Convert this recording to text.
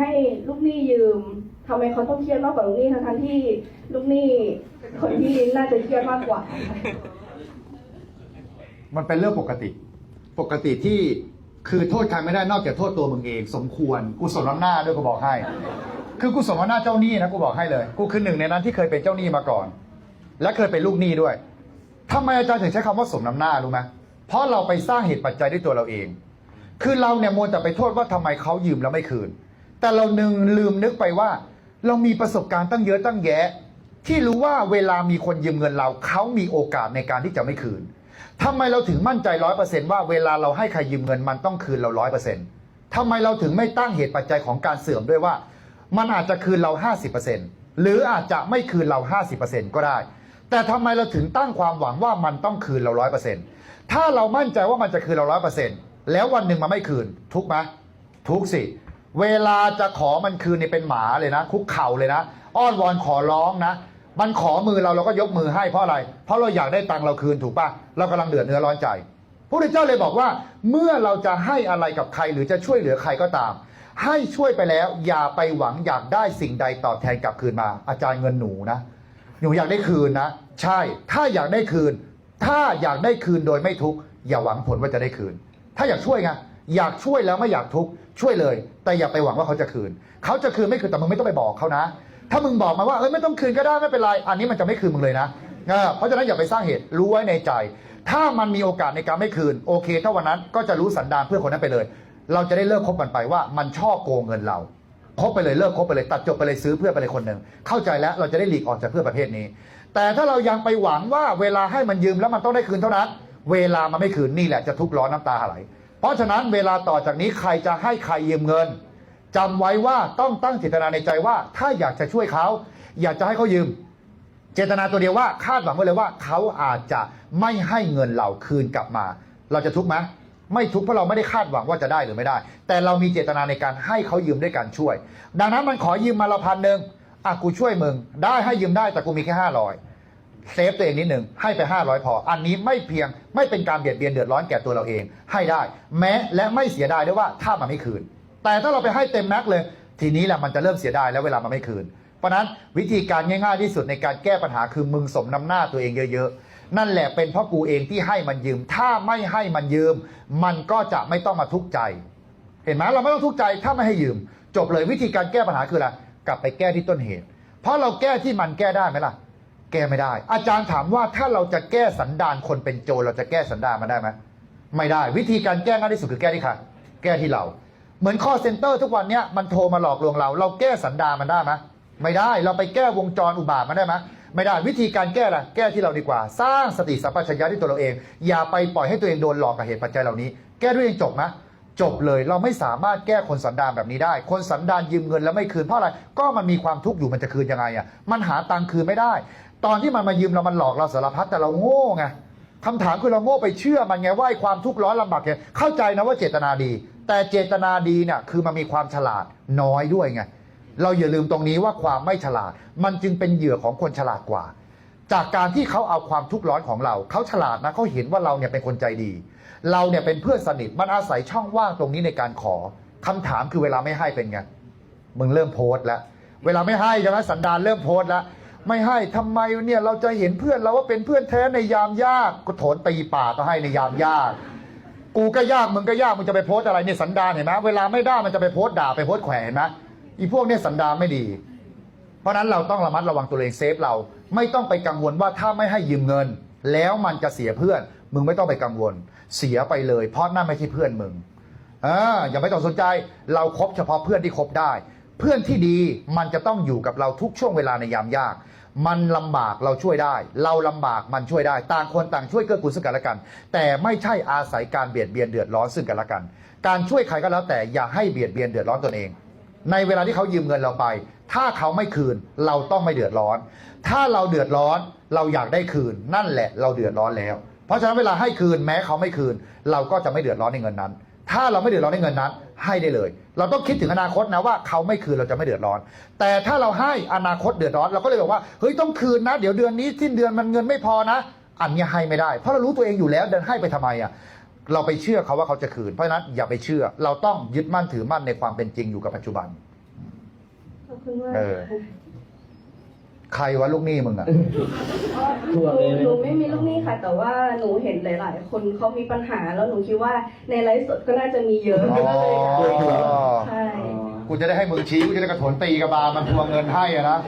ให้ลูกหนี้ยืมทำไมเขาต้องเครียดมากกว่าลูกหนี้ทั้งๆที่ลูกหนี้คนที่น่าจะเครียดมากกว่า มันเป็นเรื่องปกติ ปกติที่คือโทษใครไม่ได้นอกจากโทษตัวมึงเอง สมควรกูสมน้ำหน้าด้วยกูบอกให้ คือกูสมน้ำหน้าเจ้าหนี้นะกูบอกให้เลย กูคือหนึ่งในนั้นที่เคยเป็นเจ้าหนี้มาก่อน และเคยเป็นลูกหนี้ด้วยทำไมอาจารย์ถึงใช้คำว่าสมน้ำหน้ารู้ไหมเพราะเราไปสร้างเหตุปัจจัยด้วยตัวเราเอง คือเราเนี่ยมัวแต่ไปโทษว่าทำไมเขายืมแล้วไม่คืน แต่เรานึงลืมนึกไปว่า เรามีประสบการณ์ตั้งเยอะตั้งแยะ ที่รู้ว่าเวลามีคนยืมเงินเราเขามีโอกาสในการที่จะไม่คืนทำไมเราถึงมั่นใจร้อยเปอร์เซนต์ว่าเวลาเราให้ใครยืมเงินมันต้องคืนเราร้อยเปอร์เซนต์ทำไมเราถึงไม่ตั้งเหตุปัจจัยของการเสื่อมด้วยว่า มันอาจจะคืนเราห้าสิบเปอร์เซ็นต์หรืออาจจะไม่คืนเราห้าสิบเปอร์เซ็นต์ก็ได้ แต่ทำไมเราถึงตั้งความหวังว่ามันต้องคืนเราร้อยเปอร์เซ็นต์ถ้าเรามั่นใจว่ามันจะคืนเราร้อยเปอร์เซ็นต์แล้ววันหนึ่งมันไม่คืน ทุกไหมทุกสิ เวลาจะขอมันคืนเนี่ยเป็นหมาเลยนะ คุกเข่าเลยนะ อ้อนวอนขอร้องนะ มันขอมือเราเราก็ยกมือให้เพราะอะไร เพราะเราอยากได้ตังเราคืนถูกปะเรากำลังเดือดเนื้อร้อนใจพระพุทธเจ้าเลยบอกว่า เมื่อเราจะให้อะไรกับใครหรือจะช่วยเหลือใครก็ตาม ให้ช่วยไปแล้ว อย่าไปหวังอยากได้สิ่งใดตอบแทนกลับคืนมา อาจารย์เงินหนูนะหนูอยากได้คืนนะ ใช่ ถ้าอยากได้คืน ถ้าอยากได้คืนโดยไม่ทุกข์อย่าหวังผลว่าจะได้คืน ถ้าอยากช่วยไง อยากช่วยแล้วไม่อยากทุกข์ช่วยเลย แต่อย่าไปหวังว่าเขาจะคืน เขาจะคืนไม่คืนแต่มึงไม่ต้องไปบอกเขานะ ถ้ามึงบอกมาว่าเอ้ยไม่ต้องคืนก็ได้ไม่เป็นไรอันนี้มันจะไม่คืนมึงเลยนะเออเพราะฉะนั้นอย่าไปสร้างเหตุรู้ไว้ในใจ ถ้ามันมีโอกาสในการไม่คืน โอเค ถ้าวันนั้นก็จะรู้สันดานเพื่อนคนนั้นไปเลย เราจะได้เลิกคบกันไปว่ามันชอบโกงเงินเราคบไปเลยเลิกคบไปเลยตัดจบไปเลยซื้อเพื่อนไปเลยคนหนึ่งเข้าใจแล้วเราจะได้หลีกออกจากเพื่อนประเภทนี้ แต่ถ้าเรายังไปหวังว่าเวลาให้มันยืมแล้วมันต้องได้คืนเท่านั้น เวลามันไม่คืนนี่แหละจะทุกข์ร้อนน้ำตาไหล เพราะฉะนั้นเวลาต่อจากนี้ใครจะให้ใครยืมเงินจำไว้ว่าต้องตั้งเจตนาในใจว่า ถ้าอยากจะช่วยเขา อยากจะให้เขายืม เจตนาตัวเดียวว่าคาดหวังไว้เลยว่าเขาอาจจะไม่ให้เงินเราคืนกลับมา เราจะทุกข์ไหมไม่ทุกข์เพราะเราไม่ได้คาดหวังว่าจะได้หรือไม่ได้ แต่เรามีเจตนาในการให้เขายืมด้วยการช่วย ดังนั้นมันขอยืมมาเราพันหนึ่งอะกูช่วยมึงได้ให้ยืมได้แต่กูมีแค่ห้าร้อย เซฟตัวเองนิดหนึ่งให้ไปห้าร้อยพอ อันนี้ไม่เพียงไม่เป็นการเบียดเบียนเดือดร้อนแก่ตัวเราเอง ให้ได้ แม้และไม่เสียดายด้วยว่าถ้ามันไม่คืน แต่ถ้าเราไปให้เต็มแม็กซ์เลย ทีนี้แหละมันจะเริ่มเสียดายแล้วเวลามันไม่คืน เพราะฉะนั้นวิธีการง่ายๆที่สุดในการแก้ปัญหาคือมึงสมน้ำหน้าตัวเองเยอะๆ นั่นแหละเป็นเพราะกูเองที่ให้มันยืม ถ้าไม่ให้มันยืม มันก็จะไม่ต้องมาทุกข์ใจ เห็นไหมเราไม่ต้องทุกข์ใจถ้าไม่ให้ยืม จบเลยวิธีการแก้ปัญหาคืออะไรกลับไปแก้ที่ต้นเหตุ เพราะเราแก้ที่มันแก้ได้ไหมล่ะ แก้ไม่ได้ อาจารย์ถามว่าถ้าเราจะแก้สันดานคนเป็นโจรเราจะแก้สันดานมันได้ไหมไม่ได้ วิธีการแก้ง่ายที่สุดคือแก้ที่ใครแก้ที่เรา เหมือน call center ทุกวันเนี้ยมันโทรมาหลอกลวงเรา เราแก้สันดานมันได้ไหมไม่ได้เราไปแก้วงจรอุบาทมันได้ไหมไม่ได้วิธีการแก้ล่ะแก้ที่เราดีกว่า สร้างสติสัมปชัญญะที่ตัวเราเอง อย่าไปปล่อยให้ตัวเองโดนหลอกกับเหตุปัจจัยเหล่านี้ แก้ด้วยเองจบไหม จบเลยเราไม่สามารถแก้คนสันดานแบบนี้ได้ คนสันดานยืมเงินแล้วไม่คืนเพราะอะไรก็มันมีความทุกข์อยู่มันจะคืนยังไงอะมันหาตังค์คืนไม่ได้ ตอนที่มันมายืมเรามันหลอกเราสารพัดแต่เราโง่ไงคำถามคือเราโง่ไปเชื่อมันไงว่าไอ้ความทุกข์ร้อนลำบากเนี่ยเข้าใจนะว่าเจตนาดี แต่เจตนาดีเนี่ยคือมันมีความฉลาดน้อยด้วยไงเราอย่าลืมตรงนี้ว่าความไม่ฉลาด มันจึงเป็นเหยื่อของคนฉลาดกว่า จากการที่เขาเอาความทุกข์ร้อนของเราเขาฉลาดนะเขาเห็นว่าเราเนี่ยเป็นคนใจดี เราเนี่ยเป็นเพื่อนสนิทมันอาศัยช่องว่างตรงนี้ในการขอคำถามคือเวลาไม่ให้เป็นไงมึงเริ่มโพสต์แล้วเวลาไม่ให้ใช่ไหมสันดานเริ่มโพสต์แล้วไม่ให้ทำไมเนี่ยเราจะเห็นเพื่อนเราว่าเป็นเพื่อนแท้ในยามยากก็โถนตีป่าก็ให้ในยามยาก กูก็ยากมึงก็ยากมึงจะไปโพสต์อะไรเนี่ยสันดานเห็นไหมเวลาไม่ได้มันจะไปโพสต์ด่าไปโพสต์แขวะเห็นไหมอีพวกเนี่ยสันดานไม่ดี เพราะนั้นเราต้องระมัดระวังตัวเองเซฟเรา ไม่ต้องไปกังวลว่าถ้าไม่ให้ยืมเงิน แล้วมันจะเสียเพื่อน มึงไม่ต้องไปกังวล เสียไปเลย เพราะนั่นไม่ใช่เพื่อนมึงเอออย่าไม่ต้องสนใจเราครบเฉพาะเพื่อนที่คบได้ เพื่อนที่ดีมันจะต้องอยู่กับเราทุกช่วงเวลาในยามยาก มันลำบากเราช่วยได้ เราลำบากมันช่วยได้ ต่างคนต่างช่วยเกื้อกูลซึ่งกันและกัน แต่ไม่ใช่อาศัยการเบียดเบียนเดือดร้อนซึ่งกันและกัน การช่วยใครก็แล้วแต่อย่าให้เบียดเบียนเดือดร้อนตนเอง ในเวลาที่เขายืมเงินเราไป ถ้าเขาไม่คืนเราต้องไม่เดือดร้อน ถ้าเราเดือดร้อนเราอยากได้คืน นั่นแหละเราเดือดร้อนแล้ว เพราะฉะนั้นเวลาให้คืนแม้เขาไม่คืน เราก็จะไม่เดือดร้อนในเงินนั้น ถ้าเราไม่เดือดร้อนในเงินนั้น ให้ได้เลย เราต้องคิดถึงอนาคตนะว่าเขาไม่คืนเราจะไม่เดือดร้อน แต่ถ้าเราให้อนาคตเดือดร้อนเราก็เลยบอกว่าเฮ้ยต้องคืนนะ เดี๋ยวเดือนนี้สิ้นเดือนมันเงินไม่พอนะ อันนี้ให้ไม่ได้ เพราะเรารู้ตัวเองอยู่แล้วเดินให้ไปทำไมอะ เราไปเชื่อเขาว่าเขาจะคืน เพราะฉะนั้นอย่าไปเชื่อ เราต้องยึดมั่นถือมั่นในความเป็นจริงอยู่กับปัจจุบัน ขอบคุณมากเออ ใครวะลูกหนี้มึงอะหนูหนูไม่มีลูกหนี้ค่ะ แต่ว่าหนูเห็นหลาย ๆ คนเขามีปัญหาแล้วหนูคิดว่าในไลฟ์สดก็น่าจะมีเยอะอ๋อก็เลยใช่ กูจะได้ให้มึงชี้กูจะได้กระโถนตีกระบาลมันทวงเงินให้อะนะใ